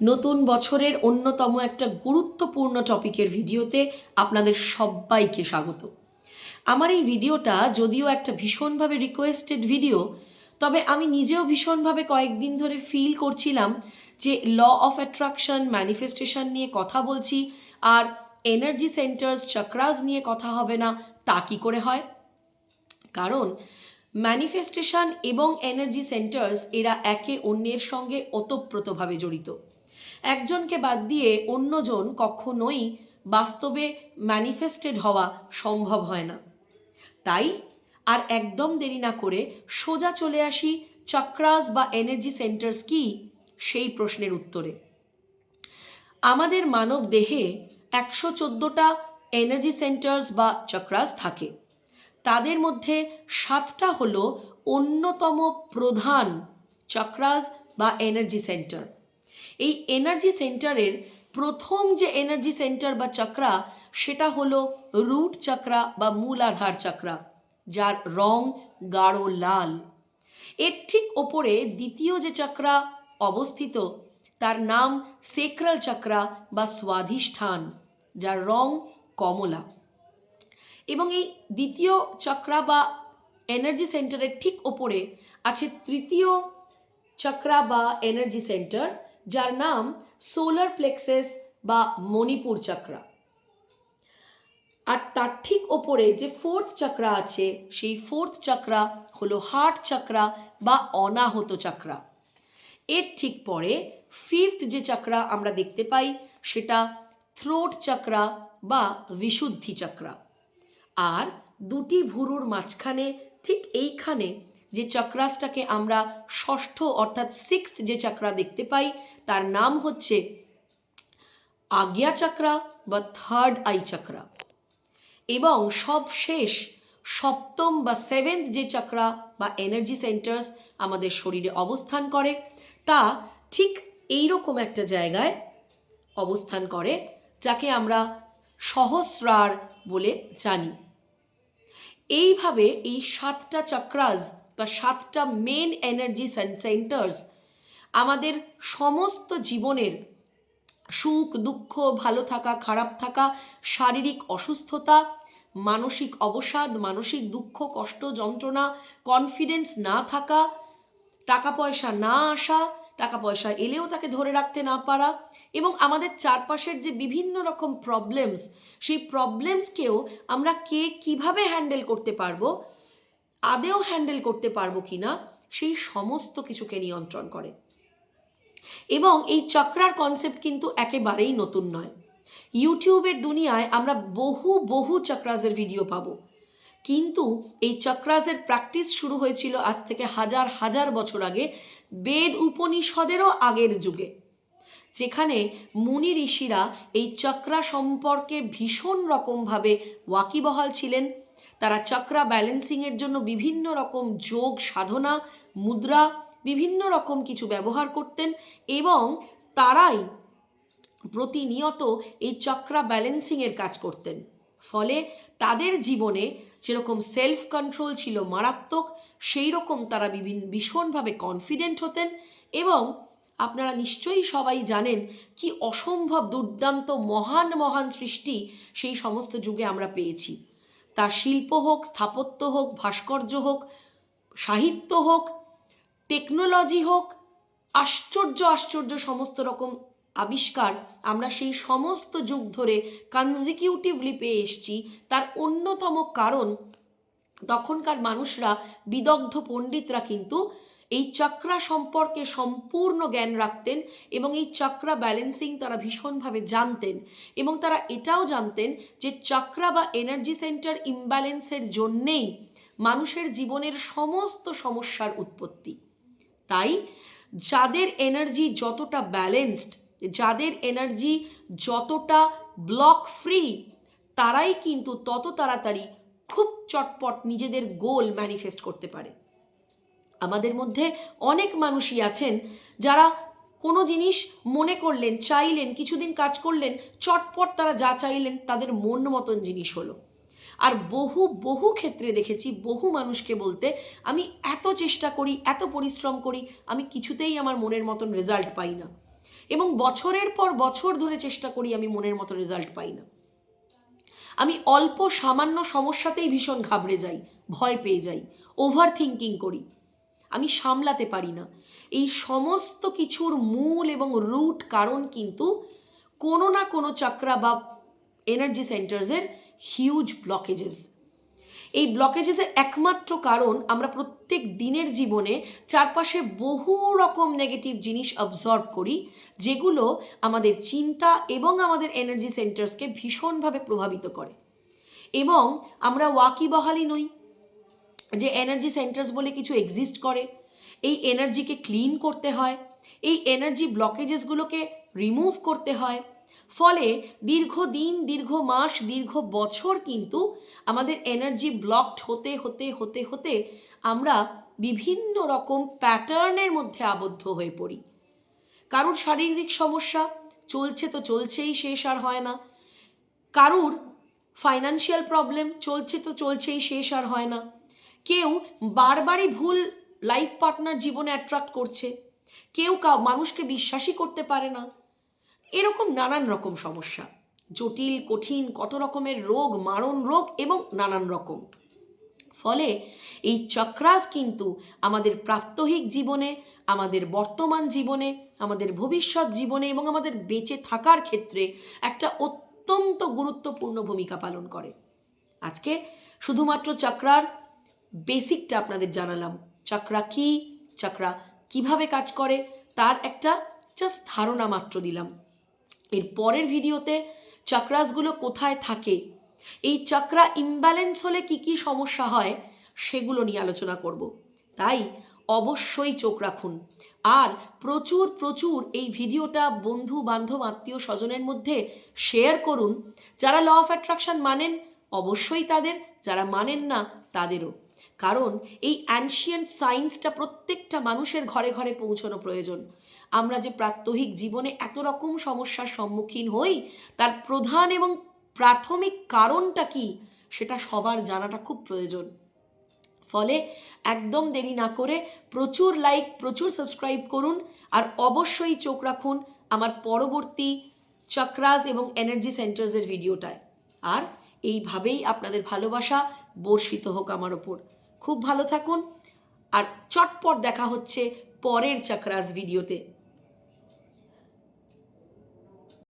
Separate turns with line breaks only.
নতুন বছরের অন্যতম একটা গুরুত্বপূর্ণ টপিকের ভিডিওতে আপনাদের সবাইকে স্বাগত। আমার এই ভিডিওটা যদিও একটা ভীষণভাবে রিকোয়েস্টেড ভিডিও তবে আমি নিজেও ভীষণভাবে কয়েকদিন ধরে ফিল করছিলাম যে ল অফ অ্যাট্রাকশন ম্যানিফেস্টেশন নিয়ে কথা বলছি আর এনার্জি সেন্টার্স চক্রাস নিয়ে কথা হবে না, তা কী করে হয়? কারণ ম্যানিফেস্টেশন এবং এনার্জি সেন্টার্স এরা একে অন্যের সঙ্গে ওতপ্রোতভাবে জড়িত। একজনকে বাদ দিয়ে অন্যজন কখনোই বাস্তবে ম্যানিফেস্টেড হওয়া সম্ভব হয় না। তাই আর একদম দেরি না করে সোজা চলে আসি চক্রাস বা এনার্জি সেন্টার্স কি? সেই প্রশ্নের উত্তরে। আমাদের মানব দেহে একশো চোদ্দোটা এনার্জি সেন্টার্স বা চক্রাস থাকে। তাদের মধ্যে সাতটা হলো অন্যতম প্রধান চক্রাস বা এনার্জি সেন্টার এই এনার্জি সেন্টারের প্রথম যে এনার্জি সেন্টার বা চক্রা সেটা হলো রুট চক্রা বা মূলাধার চক্রা যার রং গাঢ় লাল। এর ঠিক ওপরে দ্বিতীয় যে চক্রা অবস্থিত, তার নাম সেক্রাল চক্রা বা স্বাধিষ্ঠান, যার রং কমলা। এবং এই দ্বিতীয় চক্রা বা এনার্জি সেন্টারের ঠিক ওপরে আছে তৃতীয় চক্রা বা এনার্জি সেন্টার যার নাম সোলার প্লেক্সেস বা মণিপুর চক্রা। আর তার ঠিক ওপরে যে ফোর্থ চক্রা আছে, সেই ফোর্থ চক্রা হলো হার্ট চক্রা বা অনাহত চক্রা। এর ঠিক পরে ফিফথ যে চক্রা আমরা দেখতে পাই, সেটা থ্রোট চক্রা বা বিশুদ্ধি চক্রা। আর দুটি ভুরুর মাঝখানে ঠিক এইখানে যে চক্রাসটাকে আমরা ষষ্ঠ অর্থাৎ সিক্স যে চক্রা দেখতে পাই, তার নাম হচ্ছে আজ্ঞা চক্রা বা থার্ড আই চক্রা। এবং সব শেষ সপ্তম বা সেভেন্থ যে চক্রা বা এনার্জি সেন্টার্স আমাদের শরীরে অবস্থান করে, তা ঠিক এইরকম একটা জায়গায় অবস্থান করে, যাকে আমরা সহস্রার বলে জানি। এইভাবে এই সাতটা চক্রাস বা সাতটা মেন এনার্জি সেন্টার্স আমাদের সমস্ত জীবনের সুখ, দুঃখ, ভালো থাকা, খারাপ থাকা, শারীরিক অসুস্থতা, মানসিক অবসাদ, মানসিক দুঃখ, কষ্ট, যন্ত্রণা কনফিডেন্স না থাকা, টাকা পয়সা না আসা, টাকা পয়সা এলেও তাকে ধরে রাখতে না পারা এবং আমাদের চারপাশের যে বিভিন্ন রকম প্রবলেমস সেই প্রবলেমসকেও আমরা কে কীভাবে হ্যান্ডেল করতে পারব আদেও হ্যান্ডেল করতে পারব কিনা সেই সমস্ত কিছুকে নিয়ন্ত্রণ করে। এবং এই চক্রার কনসেপ্ট কিন্তু একেবারেই নতুন নয়। ইউটিউবের দুনিয়ায় আমরা বহু বহু চক্রাজের ভিডিও পাবো। কিন্তু এই চক্রাজের প্র্যাকটিস শুরু হয়েছিল আজ থেকে হাজার হাজার বছর আগে বেদ উপনিষদেরও আগের যুগে। যেখানে মুনি ঋষিরা এই চক্রা সম্পর্কে ভীষণ রকমভাবে ওয়াকিবহাল ছিলেন। তারা চক্রা ব্যালেন্সিংয়ের জন্য বিভিন্ন রকম যোগ, সাধনা, মুদ্রা, বিভিন্ন রকম কিছু ব্যবহার করতেন এবং তারাই প্রতিনিয়ত এই চক্রা ব্যালেন্সিংয়ের কাজ করতেন। ফলে তাদের জীবনে যেরকম সেলফ কন্ট্রোল ছিল মারাত্মক, সেই রকম তারা বিভিন্ন ভীষণভাবে কনফিডেন্ট হতেন এবং আপনারা নিশ্চয়ই সবাই জানেন কি অসম্ভব দুর্দান্ত, মহান মহান সৃষ্টি সেই সমস্ত যুগে আমরা পেয়েছি। তা শিল্প হোক, স্থাপত্য হোক, ভাস্কর্য হোক, সাহিত্য হোক টেকনোলজি হোক, আশ্চর্য আশ্চর্য সমস্ত রকম আবিষ্কার আমরা সেই সমস্ত যুগ ধরে কনজিকিউটিভলি পেয়ে এসছি। তার অন্যতম কারণ তখনকার মানুষরা, বিদগ্ধ পণ্ডিতরা কিন্তু এই চক্রা সম্পর্কে সম্পূর্ণ জ্ঞান রাখতেন এবং এই চক্রা ব্যালেন্সিং তারা ভীষণভাবে জানতেন এবং তারা এটাও জানতেন যে চক্রা বা এনার্জি সেন্টার ইমব্যালেন্সের জন্যেই মানুষের জীবনের সমস্ত সমস্যার উৎপত্তি। তাই যাদের এনার্জি যতটা ব্যালেন্সড যাদের এনার্জি যতটা ব্লক ফ্রি তারাই কিন্তু তত তাড়াতাড়ি খুব চটপট নিজেদের গোল ম্যানিফেস্ট করতে পারে। আমাদের মধ্যে অনেক মানুষই আছেন যারা কোনো জিনিস মনে করলেন, চাইলেন, কিছুদিন কাজ করলেন, চটপট তারা যা চাইলেন তাদের মন মতন জিনিস হলো। আর বহু বহু ক্ষেত্রে দেখেছি, বহু মানুষকে বলতে, আমি এত চেষ্টা করি, এত পরিশ্রম করি, আমি কিছুতেই আমার মনের মতন রেজাল্ট পাই না। এবং বছরের পর বছর ধরে চেষ্টা করি আমি মনের মতো রেজাল্ট পাই না। আমি অল্প সামান্য সমস্যাতেই ভীষণ ঘাবড়ে যাই, ভয় পেয়ে যাই ওভার থিঙ্কিং করি। আমি সামলাতে পারি না। এই সমস্ত কিছুর মূল এবং রুট কারণ কিন্তু কোনো না কোনো চক্রা বা এনার্জি সেন্টার্সের হিউজ ব্লকেজেস এই ব্লকেজেসের একমাত্র কারণ আমরা প্রত্যেক দিনের জীবনে চারপাশে বহু রকম নেগেটিভ জিনিস অবজর্ভ করি, যেগুলো আমাদের চিন্তা এবং আমাদের এনার্জি সেন্টার্সকে ভীষণভাবে প্রভাবিত করে। এবং আমরা ওয়াকিবহালি নই। যে এনার্জি সেন্টার্স বলে কিছু এক্সিস্ট করে, এই এনার্জিকে ক্লিন করতে হয়, এই এনার্জি ব্লকেজেসগুলোকে রিমুভ করতে হয়, ফলে দীর্ঘ দিন দীর্ঘ মাস, দীর্ঘ বছর কিন্তু আমাদের এনার্জি ব্লকড হতে হতে হতে হতে আমরা বিভিন্ন রকম প্যাটার্নের মধ্যে আবদ্ধ হয়ে পড়ি। কারুর শারীরিক সমস্যা, চলছে তো চলছেই শেষ আর হয় না। কারুর ফাইনান্সিয়াল প্রবলেম চলছে তো চলছেই শেষ আর হয় না। কেউ বারবারই ভুল লাইফ পার্টনার জীবনে অ্যাট্রাক্ট করছে। কেউ কাউ মানুষকে বিশ্বাসই করতে পারে না। এরকম নানান রকম সমস্যা। জটিল, কঠিন, কত রকমের রোগ, মারণ রোগ এবং নানান রকম। ফলে এই চক্রাস কিন্তু আমাদের প্রাত্যহিক জীবনে, আমাদের বর্তমান জীবনে, আমাদের ভবিষ্যৎ জীবনে এবং আমাদের বেঁচে থাকার ক্ষেত্রে একটা অত্যন্ত গুরুত্বপূর্ণ ভূমিকা পালন করে। আজকে শুধুমাত্র চক্রার বেসিকটা আপনাদের জানালাম। চক্রা কি, চক্রা কীভাবে কাজ করে, তার একটা জাস্ট ধারণা মাত্র দিলাম। এর পরের ভিডিওতে চক্রাসগুলো কোথায় থাকে, এই চক্রা ইমব্যালেন্স হলে কি কি সমস্যা হয়, সেগুলো নিয়ে আলোচনা করব। তাই অবশ্যই চোখ রাখুন। আর প্রচুর প্রচুর এই ভিডিওটা বন্ধু, বান্ধব, আত্মীয়, স্বজনের মধ্যে শেয়ার করুন। যারা ল অফ অ্যাট্রাকশন মানেন, অবশ্যই তাদের, যারা মানেন না, তাদেরও। কারণ এই অ্যানশিয়েন্ট সায়েন্সটা প্রত্যেকটা মানুষের ঘরে ঘরে পৌঁছানো প্রয়োজন। আমরা যে প্রাত্যহিক জীবনে এত রকম সমস্যার সম্মুখীন হই, তার প্রধান এবং প্রাথমিক কারণটা কি, সেটা সবার জানাটা খুব প্রয়োজন। ফলে একদম দেরি না করে প্রচুর লাইক প্রচুর সাবস্ক্রাইব করুন, আর অবশ্যই চোখ রাখুন আমার পরবর্তী চক্রাস এবং এনার্জি সেন্টার্সের ভিডিওটায় আর এইভাবেই আপনাদের ভালোবাসা বর্ষিত হোক আমার ওপর। খুব ভালো থাকুন। আর চটপট দেখা হচ্ছে পরের চক্রাস ভিডিওতে।